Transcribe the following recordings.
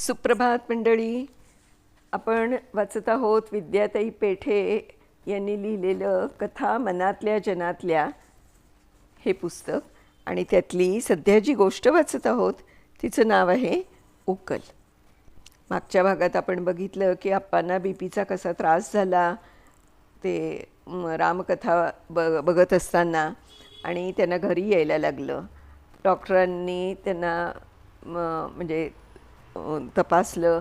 सुप्रभात मंडळी. आपण वाचत आहोत विद्याताई पेठे यांनी लिहिलेलं कथा मनातल्या जनातल्या हे पुस्तक आणि त्यातली सध्या जी गोष्ट वाचत आहोत तिचं नाव आहे उकल. मागच्या भागात आपण बघितलं की आप्पांना बी पीचा कसा त्रास झाला ते रामकथा ब बघत असताना आणि त्यांना घरी यायला लागलं. डॉक्टरांनी त्यांना म्हणजे तपासलं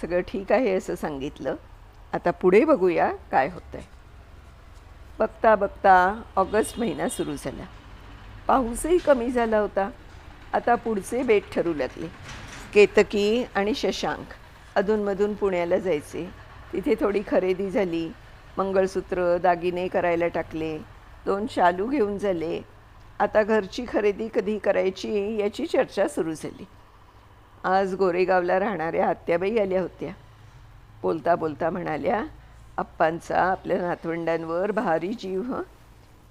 सगळं ठीक आहे असं सांगितलं. आता पुढे बघूया काय होतं आहे बघता बघता ऑगस्ट महिना सुरू झाला. पाऊसही कमी झाला होता. आता पुढचे बेट ठरू लागले. केतकी आणि शशांक अधूनमधून पुण्याला जायचे. तिथे थोडी खरेदी झाली. मंगळसूत्र दागिने करायला टाकले. दोन शालू घेऊन झाले. आता घरची खरेदी कधी करायची याची चर्चा सुरू झाली. आज गोरेगावला राहणाऱ्या आत्याबाई आल्या होत्या. बोलता बोलता म्हणाल्या आप्पांचा आपल्या नातवंडांवर भारी जीव हं.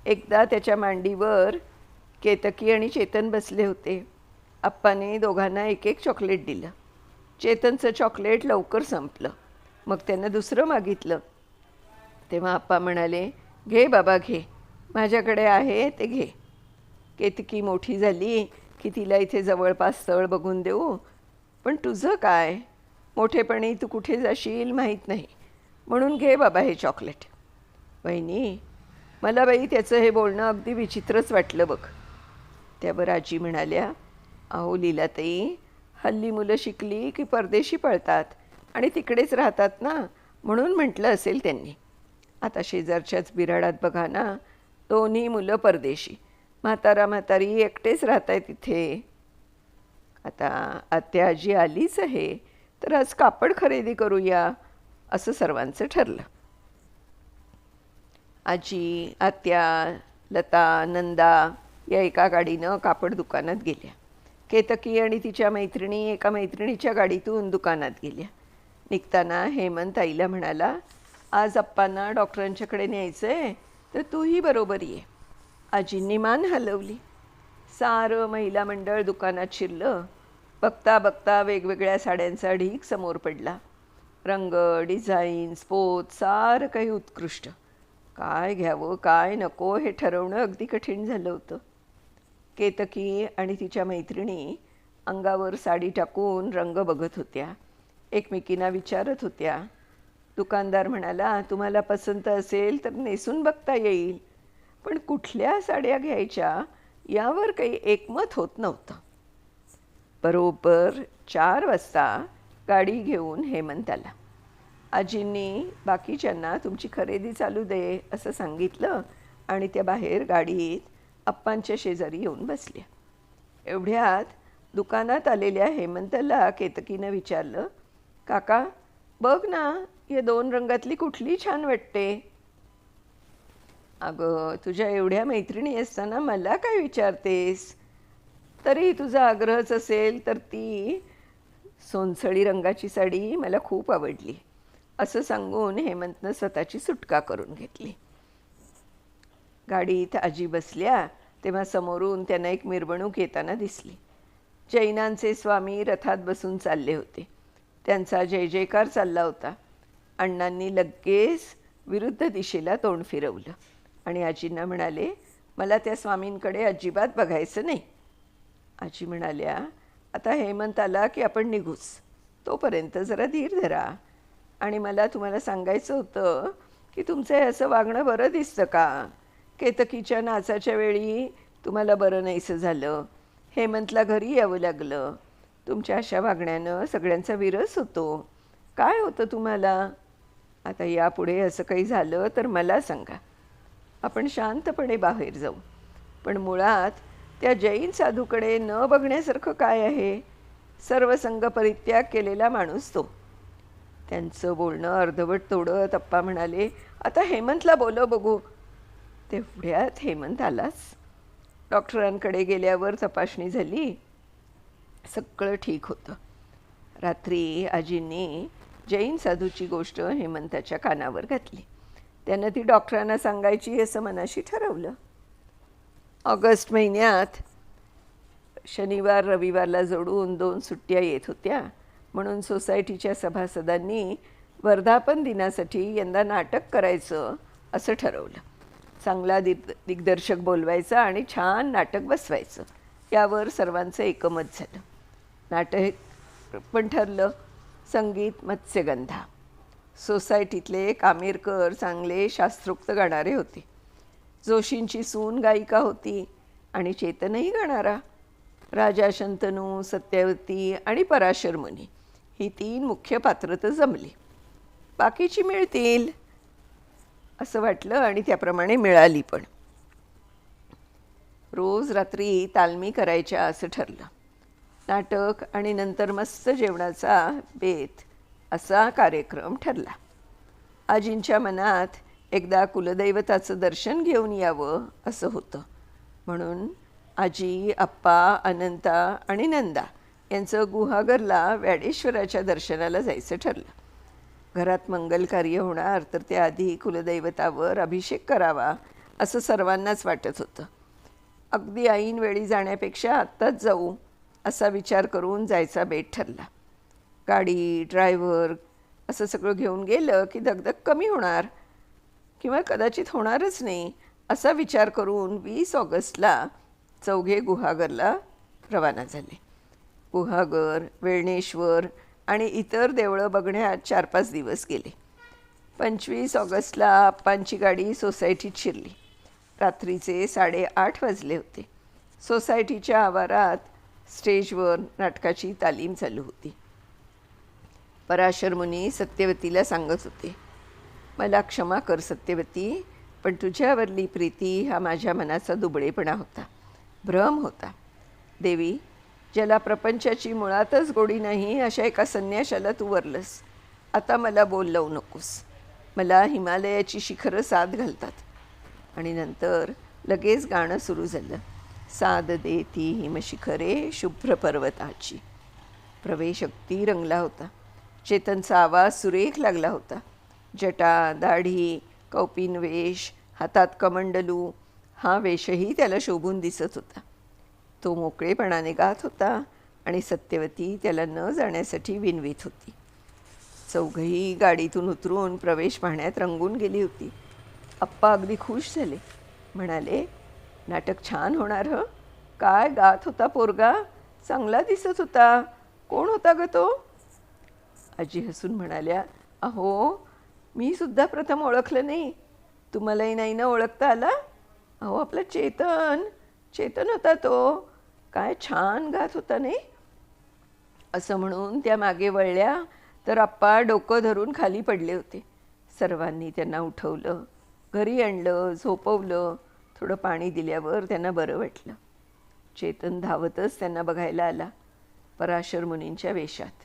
एकदा त्याच्या मांडीवर केतकी आणि चेतन बसले होते. आप्पाने दोघांना एक एक चॉकलेट दिलं. चेतनचं चॉकलेट लवकर संपलं. मग त्यानं दुसरं मागितलं. तेव्हा आप्पा म्हणाले घे बाबा घे. माझ्याकडे आहे ते घे. केतकी मोठी झाली की तिला इथे जवळपास स्थळ बघून देऊ. पण तुझं काय? मोठेपणी तू कुठे जाशील माहीत नाही. म्हणून घे बाबा हे चॉकलेट. वहिनी मला बाई त्याचं हे बोलणं अगदी विचित्रच वाटलं बघ. त्यावर आजी म्हणाल्या अहो लीलाताई हल्ली मुलं शिकली की परदेशी पळतात आणि तिकडेच राहतात ना म्हणून म्हटलं असेल त्यांनी. आता शेजारच्याच बिराडात बघा ना दोन्ही मुलं परदेशी. म्हातारा म्हातारी एकटेच राहत आहे तिथे आता आत्या आजी आलीच आहे तर आज कापड खरेदी करूया असं सर्वांचं ठरलं. आजी आत्या लता नंदा या एका गाडीनं कापड दुकानात गेल्या. केतकी आणि तिच्या मैत्रिणी एका मैत्रिणीच्या गाडीतून दुकानात गेल्या. निघताना हेमंत आईला म्हणाला आज अप्पांना डॉक्टरांच्याकडे न्यायचं आहे तर तूही बरोबर ये. आजींनी मान हलवली. सारं महिला मंडळ दुकानात शिरलं. बघता बघता वेगवेगळ्या साड्यांचा ढीक समोर पडला. रंग डिझाईन्स स्पोत सारं काही उत्कृष्ट. काय घ्यावं काय नको हे ठरवणं अगदी कठीण झालं होतं. केतकी आणि तिच्या मैत्रिणी अंगावर साडी टाकून रंग बघत होत्या. एकमेकींना विचारत होत्या दुकानदार म्हणाला तुम्हाला पसंत असेल तर नेसून बघता येईल. पण कुठल्या साड्या घ्यायच्या? यावर काही एकमत होत नव्हतं. बरोबर चार वाजता गाडी घेऊन हेमंत आला आजींनी बाकीच्यांना तुमची खरेदी चालू दे असं सांगितलं आणि त्या बाहेर गाडीत अप्पांच्या शेजारी येऊन बसल्या. एवढ्यात दुकानात आलेल्या हेमंतला केतकीनं विचारलं काका बघ ना या दोन रंगातली कुठली छान वाटते? अगं तुझ्या एवढ्या मैत्रिणी असताना मला काय विचारतेस? तरी तुझा आग्रहच असेल तर ती सोनसळी रंगाची साडी मला खूप आवडली. असं सांगून हेमंतनं स्वतःची सुटका करून घेतली. गाडीत आजी बसल्या तेव्हा समोरून त्यांना एक मिरवणूक येताना दिसली. जैनांचे स्वामी रथात बसून चालले होते. त्यांचा जय जयकार चालला होता. अण्णांनी लगेच विरुद्ध दिशेला तोंड फिरवलं आणि आजींना म्हणाले मला त्या स्वामींकडे अजिबात बघायचं नाही. आजी म्हणाल्या आता हेमंत आला की आपण निघूच. तोपर्यंत जरा धीर धरा. आणि मला तुम्हाला सांगायचं होतं की तुमचं हे असं वागणं बरं दिसतं का? केतकीच्या नाचाच्या वेळी तुम्हाला बरं नाहीसं झालं. हेमंतला घरी यावं लागलं. तुमच्या अशा वागण्यानं सगळ्यांचा विरस होतो. काय होतं तुम्हाला? आता यापुढे असं काही झालं तर मला सांगा. आपण शांतपणे बाहेर जाऊ. पण मुळात त्या जैन साधूकडे न बघण्यासारखं काय आहे? सर्व संघ परित्याग केलेला माणूस तो. त्यांचं बोलणं अर्धवट तोडत अप्पा म्हणाले आता हेमंतला बोलव बघू. तेवढ्यात हेमंत आलाच डॉक्टरांकडे गेल्यावर तपासणी झाली? सगळं ठीक होतं. रात्री आजींनी जैन साधूची गोष्ट हेमंताच्या कानावर घातली. त्यानं ती डॉक्टरांना सांगायची असं मनाशी ठरवलं. ऑगस्ट महिन्यात शनिवार रविवारला जोडून दोन सुट्ट्या येत होत्या. म्हणून सोसायटीच्या सभासदांनी वर्धापन दिनासाठी यंदा नाटक करायचं असं ठरवलं. चांगला दिग दिग्दर्शक बोलवायचा आणि छान नाटक बसवायचं. यावर सर्वांचं एकमत झालं. नाटक पण ठरलं. संगीत मत्स्यगंधा. सोसायटीतले कामेरकर चांगले शास्त्रोक्त गाणारे होते. जोशींची सून गायिका होती आणि चेतनही गाणारा. राजा शंतनू सत्यवती आणि पराशर मुनी ही तीन मुख्य पात्र तर जमली. बाकीची मिळतील असं वाटलं आणि त्याप्रमाणे मिळाली पण. रोज रात्री तालमी करायच्या असं ठरलं. नाटक आणि नंतर मस्त जेवणाचा बेत असा कार्यक्रम ठरला. आजींच्या मनात एकदा कुलदैवताचं दर्शन घेऊन यावं असं होतं. म्हणून आजी आप्पा अनंता आणि नंदा यांचं गुहागरला व्याडेश्वराच्या दर्शनाला जायचं ठरलं. घरात मंगल कार्य होणार तर त्याआधी कुलदैवतावर अभिषेक करावा असं सर्वांनाच वाटत होतं. अगदी ऐनवेळी जाण्यापेक्षा आत्ताच जाऊ असा विचार करून जायचा बेट ठरला. गाडी ड्रायव्हर असं सगळं घेऊन गेलं की दगदग कमी होणार किंवा कदाचित होणारच नाही असा विचार करून वीस ऑगस्टला चौघे गुहागरला रवाना झाले. गुहागर वेळणेश्वर आणि इतर देवळं बघण्यात चार पाच दिवस गेले. पंचवीस ऑगस्टला आप्पांची गाडी सोसायटीत शिरली. रात्रीचे साडेआठ वाजले होते. सोसायटीच्या आवारात स्टेजवर नाटकाची तालीम चालू होती. पराशर मुनी सत्यवतीला सांगत होते मला क्षमा कर सत्यवती पण तुझ्यावरली प्रीती हा माझ्या मनाचा दुबळेपणा होता. भ्रम होता. देवी ज्याला प्रपंचाची मुळातच गोडी नाही अशा एका संन्याशाला तू वरलंस. आता मला बोल लावू नकोस. मला हिमालयाची शिखरं साथ घालतात. आणि नंतर लगेच गाणं सुरू झालं. साद देती हिमशिखरे शुभ्र पर्वताची. प्रवेश अगदी रंगला होता. चेतनचा आवाज सुरेख लागला होता. जटा दाढी कौपिन वेश हातात कमंडलू हा वेशही त्याला शोभून दिसत होता. तो मोकळेपणाने गात होता आणि सत्यवती त्याला न जाण्यासाठी विनवीत होती. चौघही गाडीतून उतरून प्रवेश पाहण्यात रंगून गेली होती. आप्पा अगदी खुश झाले. म्हणाले नाटक छान होणार ह? काय गात होता पोरगा? चांगला दिसत होता. कोण होता ग तो? आजी हसून म्हणाल्या अहो मी सुद्धा प्रथम ओळखलं नाही. तुम्हालाही नाही ना ओळखता आला? अहो आपला चेतन चेतन होता तो. काय छान गात होता नाही? असं म्हणून त्या मागे वळल्या तर आप्पा डोकं धरून खाली पडले होते. सर्वांनी त्यांना उठवलं घरी आणलं झोपवलं थोडं पाणी दिल्यावर त्यांना बरं वाटलं. चेतन धावतच त्यांना बघायला आला पराशर मुनींच्या वेशात.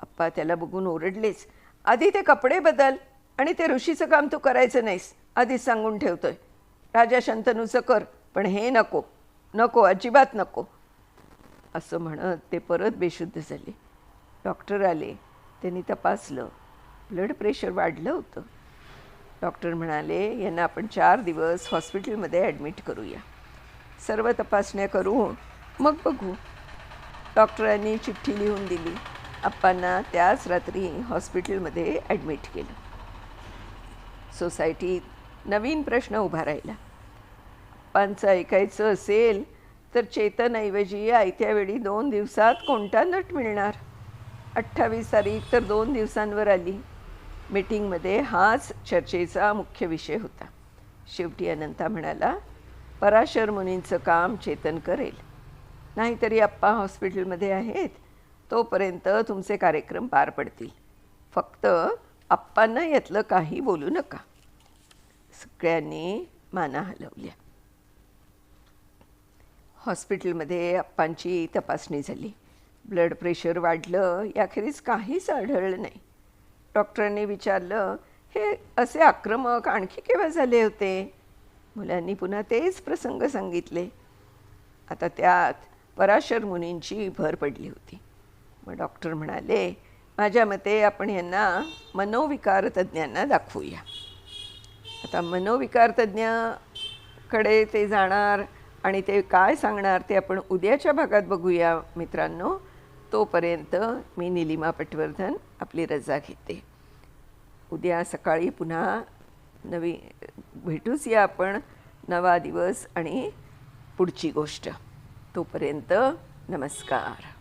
आप्पा त्याला बघून ओरडलेच आधी ते कपडे बदल आणि ते ऋषीचं काम तू करायचं नाहीस आधीच सांगून ठेवतोय. राजा शंतनूचं कर पण हे नको नको अजिबात नको. असं म्हणत ते परत बेशुद्ध झाले. डॉक्टर आले त्यांनी तपासलं. ब्लड प्रेशर वाढलं होतं. डॉक्टर म्हणाले यांना आपण चार दिवस हॉस्पिटलमध्ये ॲडमिट करूया. सर्व तपासण्या करू मग बघू. डॉक्टरांनी चिठ्ठी लिहून दिली. आप्पांना त्याच रात्री हॉस्पिटलमध्ये ॲडमिट केलं. सोसायटीत नवीन प्रश्न उभा राहिला. आप्पांचं ऐकायचं असेल तर चेतनऐवजी आयत्या वेळी दोन दिवसात कोणता नट मिळणार? अठ्ठावीस तारीख तर दोन दिवसांवर आली. मीटिंगमध्ये हाच चर्चेचा मुख्य विषय होता. शेवटी अनंता म्हणाला पराशर मुनींचं काम चेतन करेल. नाहीतरी आप्पा हॉस्पिटलमध्ये आहेत. तोपर्यंत तुमचे कार्यक्रम पार पडतील. फक्त आप्पांना यातलं काही बोलू नका. सगळ्यांनी माना हलवल्या. हॉस्पिटलमध्ये आप्पांची तपासणी झाली. ब्लड प्रेशर वाढलं याखेरीज काहीच आढळलं नाही. डॉक्टरांनी विचारलं हे असे आक्रमक आणखी केव्हा झाले होते? मुलांनी पुन्हा तेच प्रसंग सांगितले. आता त्यात पराशर मुनींची भर पडली होती. मग डॉक्टर म्हणाले माझ्या मते आपण यांना मनोविकार तज्ज्ञांना दाखवूया. आता मनोविकार तज्ज्ञाकडे ते जाणार आणि ते काय सांगणार ते आपण उद्याच्या भागात बघूया मित्रांनो. तोपर्यंत मी निलिमा पटवर्धन आपली रजा घेते. उद्या सकाळी पुन्हा नवी भेटूच या आपण नवा दिवस आणि पुढची गोष्ट. तोपर्यंत नमस्कार.